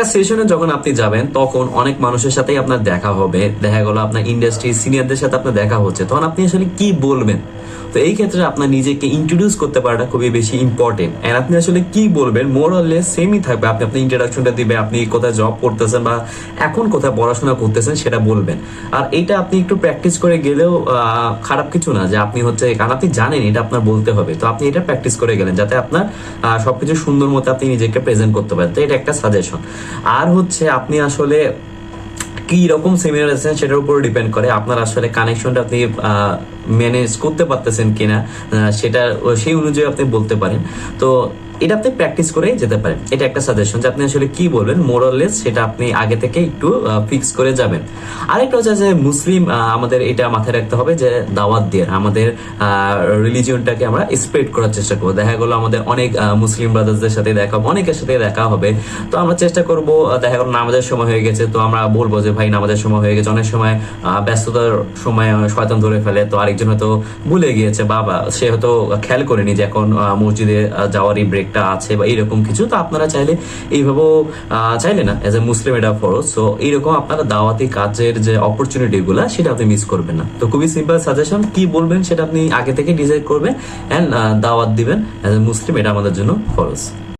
একটা সেশনে যখন আপনি যাবেন, তখন অনেক মানুষের সাথেই আপনার দেখা হবে। দেখা গেল আপনার ইন্ডাস্ট্রি সিনিয়রদের সাথে আপনার দেখা হচ্ছে। তখন আপনি আসলে কি বলবেন? তো এই ক্ষেত্রে আপনার নিজেকে ইন্ট্রোডিউস করতে পারাটা খুবই বেশি ইম্পর্টেন্ট এন্ড আপনি আসলে কি বলবেন? মোর অরলেস সেমই থাকবে। আপনি আপনার ইন্ট্রোডাকশনটা দিবে আপনি কোথায় জব করতেছেন বা এখন কোথায় পড়াশোনা করতেছেন সেটা বলবেন। আর এটা আপনি একটু প্র্যাকটিস করে গেলেও খারাপ কিছু না যে আপনি হচ্ছে, কারণ আপনি জানেন এটা আপনার বলতে হবে। তো আপনি এটা প্র্যাকটিস করে গেলেন যাতে আপনার সবকিছু সুন্দর মতো আপনি নিজেকে প্রেজেন্ট করতে পারেন। তো এটা একটা সাজেশন আর হচ্ছে আপনি আসলে কি রকম সেমিনার আছেন সেটার উপর ডিপেন্ড করে আপনার আসলে কানেকশনটা আপনি ম্যানেজ করতে পারতেছেন কিনা সেটা, সেই অনুযায়ী আপনি বলতে পারেন। তো এটা আপনি প্র্যাকটিস করে যেতে পারেন। এটা একটা সাজেশন যে আপনি আসলে কি বলবেন মোরালেস সেটা আপনি আগে থেকে একটু ফিক্স করে যাবেন। আরেকটা হচ্ছে যে মুসলিম আমাদের এটা মাথায় রাখতে হবে যে দাওয়াত দিয়ে, আমাদের রিলিজিয়নটাকে আমরা স্প্রেড করার চেষ্টা করব। দেখা গেলো আমাদের অনেক মুসলিম ব্রাদার্সদের সাথে দেখা, অনেকের সাথে দেখা হবে। তো আমরা চেষ্টা করব দেখা গেলো নামাজের সময় হয়ে গেছে, তো আমরা বলব যে ভাই নামাজের সময় হয়ে গেছে। অনেক সময় ব্যস্ততার সময় শয়তান ধরে ফেলে। তো আরেকজন হয়তো ভুলে গিয়েছে বা বা সে হয়তো খেয়াল করেনি যে এখন মসজিদে আহ, যাওয়ারই ব্রেকটা আছে বা এইরকম কিছু। তো আপনারা চাইলে এইভাবেও চাইলে না এজ এ মুসলিম এটা ফরজ। সো এইরকম আপনারা দাওয়াতি কাজের যে অপরচুনিটি গুলা সেটা আপনি মিস করবেন না। তো খুবই সিম্পল সাজেশন কি বলবেন সেটা আপনি আগে থেকে ডিসাইড করবেন অ্যান্ড দাওয়াত দিবেন এজ এ মুসলিম এটা আমাদের জন্য ফরজ।